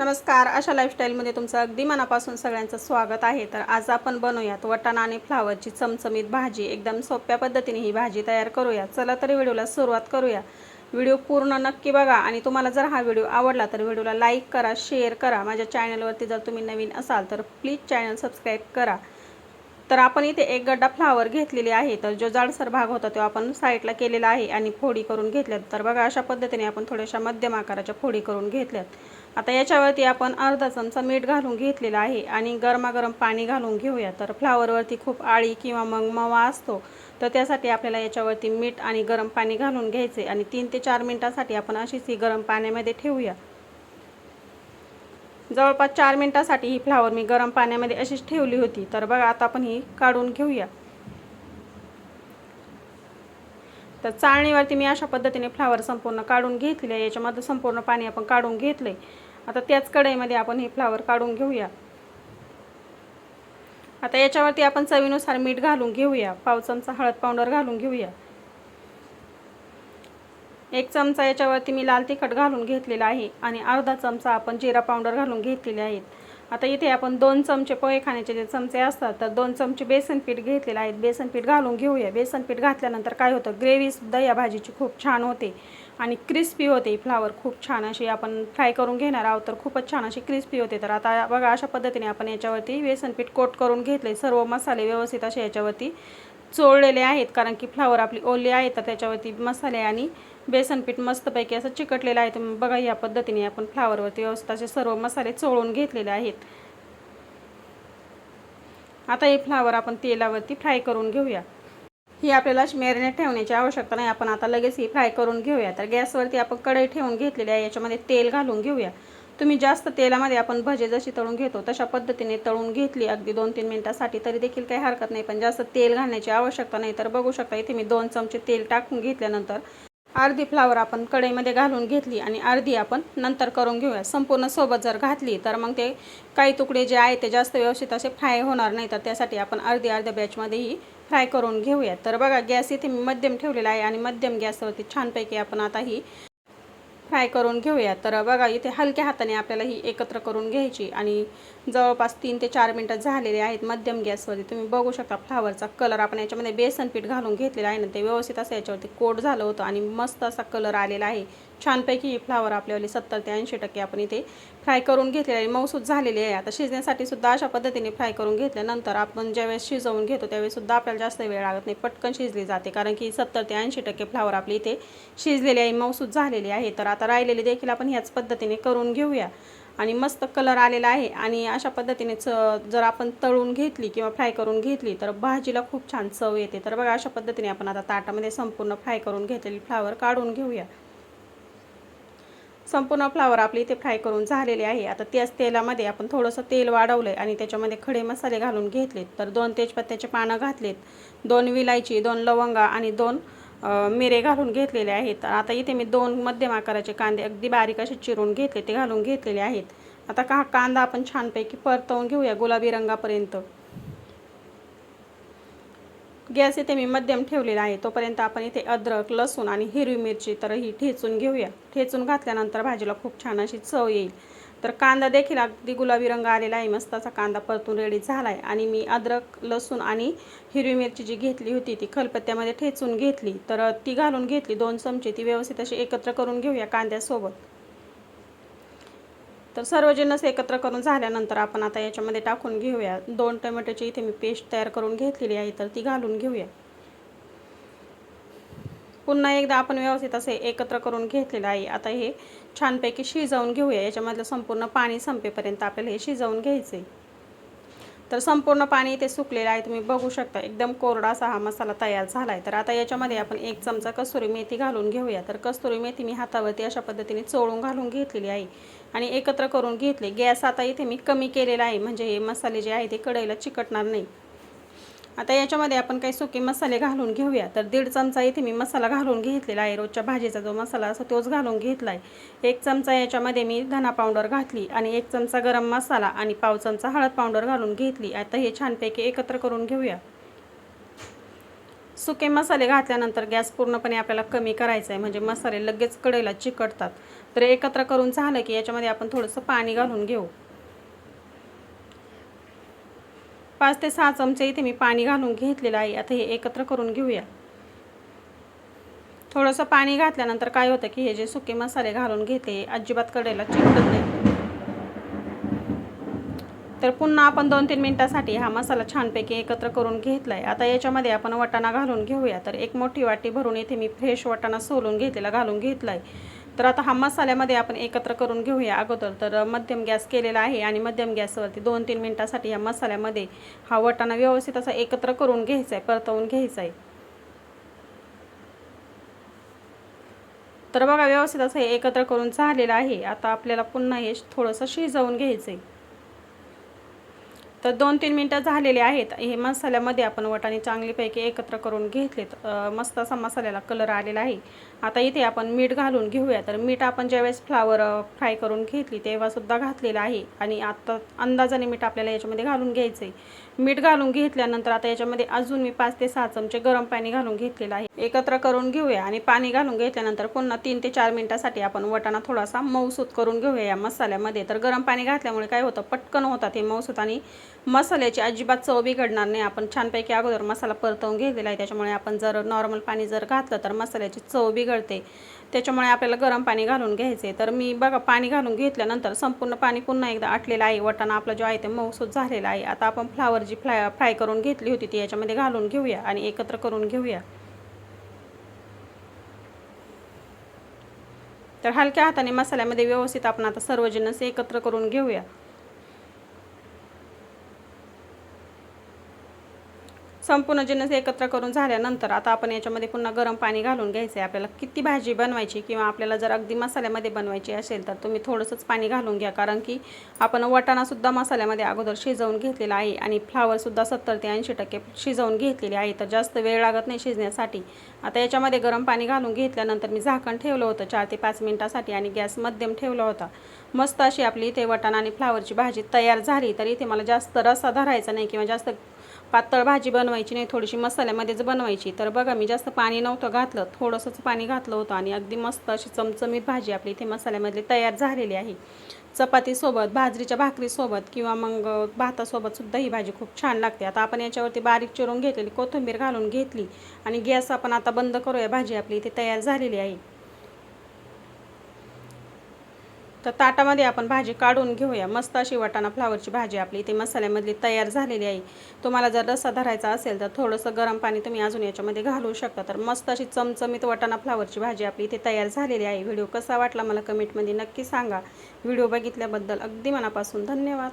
नमस्कार अशा लाईफस्टाईलमध्ये तुमचं अगदी मनापासून सगळ्यांचं स्वागत आहे. तर आज आपण बनवूयात वटाणा आणि फ्लावरची चमचमीत भाजी. एकदम सोप्या पद्धतीने ही भाजी तयार करूया. चला तरी व्हिडिओला सुरुवात करूया. व्हिडिओ पूर्ण नक्की बघा आणि तुम्हाला जर हा व्हिडिओ आवडला तर व्हिडिओला लाईक करा शेअर करा. माझ्या चॅनलवरती जर तुम्ही नवीन असाल तर प्लीज चॅनल सबस्क्राईब करा. तर आपण इथे एक गड्डा फ्लावर घेतलेली आहे. तर जो जाडसर भाग होता तो आपण साईडला केलेला आहे आणि फोडी करून घेतल्यात. तर बघा अशा पद्धतीने आपण थोड्याशा मध्यम आकाराच्या फोडी करून घेतल्यात. आता याच्यावरती आपण अर्धा चमचा मीठ घालून घेतलेला आहे आणि गरमागरम पाणी घालून घेऊया. तर फ्लावरवरती खूप आळी किंवा मग मवा असतो तर त्यासाठी आपल्याला याच्यावरती मीठ आणि गरम पाणी घालून घ्यायचे आणि तीन ते चार मिनटासाठी आपण अशीच ही गरम पाण्यामध्ये ठेवूया. जवळपास चार मिनटासाठी ही फ्लावर मी गरम पाण्यामध्ये अशीच ठेवली होती. तर बघा आता आपण ही काढून घेऊया. तर चाळणीवरती मी अशा पद्धतीने फ्लावर संपूर्ण काढून घेतलेले आहे याच्यामध्ये संपूर्ण पाणी आपण काढून घेतले. आता त्याच कढईमध्ये आपण हे फ्लावर काढून घेऊया. आता याच्यावरती आपण चवीनुसार मीठ घालून घेऊया. पाव चमचा हळद पावडर घालून घेऊया. एक चमचा याच्यावरती मी लाल तिखट घालून घेतलेला आहे. आणि अर्धा चमचा आपण जिरा पावडर घालून घेतलेले आहेत. आता इथे आपण दोन चमचे पोहे खाण्याचे जे चमचे असतात तर दोन चमचे बेसन पीठ घेतलेले आहेत बेसन पीठ घालून घेऊया. बेसन पीठ घातल्यानंतर काय होतं? ग्रेव्हीसुद्धा या भाजीची खूप छान होते आणि क्रिस्पी होते. फ्लावर खूप छान अशी आपण फ्राय करून घेणार आहोत तर खूपच छान अशी क्रिस्पी होते. तर आता बघा अशा पद्धतीने आपण याच्यावरती बेसन पीठ कोट करून घेतले सर्व मसाले व्यवस्थित असे याच्यावरती चोळलेले आहेत कारण की फ्लावर आपली ओली आहे तर त्याच्यावरती मसाले आणि बेसन पीठ मस्तपैकी असं चिकटलेलं आहे. तुम्ही बघा या पद्धतीने आपण फ्लावरवरती व्यवस्थित असे सर्व मसाले चोळून घेतलेले आहेत. आता हे फ्लावर आपण तेलावरती फ्राय करून घेऊया. ही आपल्याला मॅरिनेट ठेवण्याची आवश्यकता नाही. आपण आता लगेच ही फ्राय करून घेऊया. तर गॅसवरती आपण कढई ठेवून घेतलेली आहे. याच्यामध्ये तेल घालून घेऊया. तुम्ही जास्त तेलामध्ये आपण भजे जशी तळून घेतो तशा पद्धतीने तळून घेतली अगदी दोन तीन मिनटासाठी तरी देखील काही हरकत नाही. पण जास्त तेल घालण्याची आवश्यकता नाही. तर बघू शकता इथे मी दोन चमचे तेल टाकून घेतल्यानंतर अर्धी फ्लावर आपण कढईमध्ये घालून घेतली आणि अर्धी आपण नंतर करून घेऊया. संपूर्ण सोबत जर घातली तर मग ते काही तुकडे जे आहे ते जास्त व्यवस्थित असे फ्राय होणार नाही. तर त्यासाठी आपण अर्धी अर्ध्या बॅचमध्येही फ्राय करून घेऊया. तर बघा गॅस इथे मी मध्यम ठेवलेला आहे आणि मध्यम गॅसवरती छानपैकी आपण आता ही फ्राय करून घेऊया. तर बघा इथे हलक्या हाताने आपल्याला ही एकत्र करून घ्यायची आणि जवळपास तीन ते चार मिनटं झालेले आहेत मध्यम गॅसवरती. तुम्ही बघू शकता फ्लावरचा कलर. आपण याच्यामध्ये बेसन पीठ घालून घेतलेलं आहे ना ते व्यवस्थित असं याच्यावरती कोट झालं होतं आणि मस्त असा कलर आलेला आहे. छानपैकी ही फ्लावर आपल्यावाली सत्तर ते ऐंशी टक्के आपण इथे फ्राय करून घेतलेले आहे. मऊसूद झालेली आहे. आता शिजण्यासाठी सुद्धा अशा पद्धतीने फ्राय करून घेतल्यानंतर आपण ज्यावेळेस शिजवून घेतो त्यावेळेस सुद्धा आपल्याला जास्त वेळ लागत नाही. पटकन शिजली जाते. कारण की सत्तर ते ऐंशी टक्के फ्लावर आपली इथे शिजलेली आहे मऊसूद झालेली आहे. तर आता राहिलेली देखील आपण ह्याच पद्धतीने करून घेऊया. आणि मस्त कलर आलेला आहे. आणि अशा पद्धतीने च जर आपण तळून घेतली किंवा फ्राय करून घेतली तर भाजीला खूप छान चव येते. तर बघा अशा पद्धतीने आपण आता ताटामध्ये संपूर्ण फ्राय करून घेतलेली फ्लावर काढून घेऊया. संपूर्ण फ्लावर आपली इथे फ्राय करून झालेले आहे. आता त्याच तेलामध्ये आपण थोडंसं तेल वाढवलं आहे आणि त्याच्यामध्ये खडे मसाले घालून घेतलेत. तर दोन तेजपत्त्याचे पानं घातलेत दोन विलायची दोन लवंगा आणि दोन मिरे घालून घेतलेले आहेत. आता इथे मी दोन मध्यम आकाराचे कांदे अगदी बारीक असे चिरून घेतले ते घालून घेतलेले आहेत. आता का कांदा आपण छानपैकी परतवून घेऊया गुलाबी रंगापर्यंत. गॅस इथे मी मध्यम ठेवलेला आहे. तोपर्यंत आपण इथे अद्रक लसूण आणि हिरवी मिरची तर ही ठेचून घेऊया. ठेचून घातल्यानंतर भाजीला खूप छान अशी चव येईल. तर कांदा देखील अगदी गुलाबी रंग आलेला आहे. मस्त असा कांदा परतून रेडी झाला आहे आणि मी अद्रक लसूण आणि हिरवी मिरची जी घेतली होती ती खलपत्त्यामध्ये ठेचून घेतली. तर ती घालून घेतली दोन चमचे. ती व्यवस्थित अशी एकत्र करून घेऊया कांद्यासोबत. तर सर्व जिन्नस एकत्र करून झाल्यानंतर आपण आता याच्यामध्ये टाकून घेऊया. दोन टोमॅटोची इथे मी पेस्ट तयार करून घेतलेली आहे तर ती घालून घेऊया. पुन्हा एकदा आपण व्यवस्थित असे एकत्र करून घेतलेलं आहे. आता हे छानपैकी शिजवून घेऊया. याच्यामधलं संपूर्ण पाणी संपेपर्यंत आपल्याला हे शिजवून घ्यायचं आहे तर संपूर्ण पाणी इथे सुकलेलं आहे. तुम्ही बघू शकता एकदम कोरडा असा हा मसाला तयार झाला आहे तर आता याच्यामध्ये आपण एक चमचा कस्तुरी मेथी घालून घेऊया. तर कस्तुरी मेथी मी हातावरती अशा पद्धतीने चोळून घालून घेतलेली आहे आणि एकत्र करून घेतले. गॅस आता इथे मी कमी केलेला आहे. म्हणजे हे मसाले जे आहे ते कढईला चिकटणार नाही. आता याच्यामध्ये आपण काही सुके मसाले घालून घेऊया. तर दीड चमचा इथे मी मसाला घालून घेतलेला आहे. रोजच्या भाजीचा जो मसाला असतो तोच घालून घेतला आहे एक चमचा याच्यामध्ये मी धना पावडर घातली आणि एक चमचा गरम मसाला आणि पाव चमचा हळद पावडर घालून घेतली. आता हे छानपैकी एकत्र करून घेऊया. सुके मसाले घातल्यानंतर गॅस पूर्णपणे आपल्याला कमी करायचा आहे म्हणजे मसाले लगेच कडेला चिकटतात. तर एकत्र करून झालं की याच्यामध्ये आपण थोडंसं पाणी घालून घेऊ. पाच ते सहा चमचे इथे मी पाणी घालून घेतलेलं आहे. आता हे एकत्र करून घेऊया. थोडंसं पाणी घातल्यानंतर काय होतं की हे जे सुके मसाले घालून घेते अजिबात कडेला चिकटत नाही. तर पुन्हा आपण दोन तीन मिनटासाठी हा मसाला छानपैकी एकत्र करून घेतला आहे आता याच्यामध्ये आपण वटाणा घालून घेऊया. तर एक मोठी वाटी भरून इथे मी फ्रेश वटाणा सोलून घेतलेला घालून घेतला आहे तर आता हा मसाल्यामध्ये आपण एकत्र करून घेऊया अगोदर. तर मध्यम गॅस केलेला आहे आणि मध्यम गॅसवरती दोन तीन मिनटासाठी या मसाल्यामध्ये हा वटाणा व्यवस्थित असा एकत्र करून घ्यायचा आहे परतवून घ्यायचा आहे. तर बघा व्यवस्थित असं हे एकत्र करून झालेलं आहे. आता आपल्याला पुन्हा हे थोडंसं शिजवून घ्यायचं आहे तर दोन तीन मिनटं झालेले आहेत. हे मसाल्यामध्ये आपण वटाणे चांगलीपैकी एकत्र करून घेतलेत. मस्त असा मसाल्याला कलर आलेला आहे. आता इथे आपण मीठ घालून घेऊया. तर मीठ आपण ज्यावेळेस फ्लावर फ्राय करून घेतली तेव्हासुद्धा घातलेलं आहे. आणि आता अंदाजाने मीठ आपल्याला याच्यामध्ये घालून घ्यायचं आहे मीठ घालून घेतल्यानंतर आता याच्यामध्ये अजून मी पाच ते सहा चमचे गरम पाणी घालून घेतलेलं आहे. एकत्र करून घेऊया आणि पाणी घालून घेतल्यानंतर पुन्हा तीन ते चार मिनटासाठी आपण वटाणा थोडासा मऊसूत करून घेऊया या मसाल्यामध्ये. तर गरम पाणी घातल्यामुळे काय होतं? पटकन होतात हे मऊसूत आणि मसाल्याची अजिबात चव बिघडणार नाही. आपण छानपैकी अगोदर मसाला परतवून घेतलेला आहे. त्याच्यामुळे आपण जर नॉर्मल पाणी जर घातलं तर मसाल्याची चव बिघडते. त्याच्यामुळे आपल्याला गरम पाणी घालून घ्यायचे तर मी बघा पाणी घालून घेतल्यानंतर संपूर्ण पाणी पुन्हा एकदा आटलेलं आहे. वटाणा आपला जो आहे ते मऊसूत झालेला आहे. आता आपण फ्लावर जी फ्लाय फ्राय करून घेतली होती ती याच्यामध्ये घालून घेऊया आणि एकत्र करून घेऊया. तर हलक्या हाताने मसाल्यामध्ये व्यवस्थित आपण आता सर्वजणच एकत्र करून घेऊया. संपूर्ण जिन्नस एकत्र करून झाल्यानंतर आता आपण याच्यामध्ये पुन्हा गरम पाणी घालून घ्यायचं आहे आपल्याला किती भाजी बनवायची किंवा आपल्याला जर अगदी मसाल्यामध्ये बनवायची असेल तर तुम्ही थोडंसंच पाणी घालून घ्या. कारण की आपण वटाणासुद्धा मसाल्यामध्ये अगोदर शिजवून घेतलेला आहे आणि फ्लावरसुद्धा सत्तर ते ऐंशी टक्के शिजवून घेतलेले आहे. तर जास्त वेळ लागत नाही शिजण्यासाठी. आता याच्यामध्ये गरम पाणी घालून घेतल्यानंतर मी झाकण ठेवलं होतं चार ते पाच मिनटासाठी आणि गॅस मध्यम ठेवला होता. मस्त अशी आपली इथे वटाणा आणि फ्लावरची भाजी तयार झाली. तर इथे मला जास्त रसा धरायचा नाही किंवा जास्त पातळ भाजी बनवायची नाही थोडीशी मसाल्यामध्येच बनवायची तर बघा मी जास्त पाणी नव्हतं घातलं थोडंसंच पाणी घातलं होतं आणि अगदी मस्त अशी चमचमीत भाजी आपली इथे मसाल्यामधली तयार झालेली आहे. चपातीसोबत बाजरीच्या भाकरीसोबत किंवा मग भातासोबत सुद्धा ही भाजी खूप छान लागते. आता आपण याच्यावरती बारीक चिरून घेतलेली कोथिंबीर घालून घेतली आणि गॅस आपण आता बंद करूया. भाजी आपली इथे तयार झालेली आहे. तर ताटामध्ये आपण भाजी काढून घेऊया. मस्त अशी वाटाणा फ्लावरची भाजी आपली. इथे मसाल्यामधली तयार झालेली आहे. तुम्हाला जर रस्सा धरायचा असेल तर थोडंसं गरम पाणी तुम्ही अजून याच्यामध्ये घालू शकता. तर मस्त अशी चमचमीत वाटाणा फ्लावरची भाजी आपली इथे तयार झालेली आहे. व्हिडिओ कसा वाटला मला कमेंटमध्ये नक्की सांगा. व्हिडिओ बघितल्याबद्दल अगदी मनापासून धन्यवाद.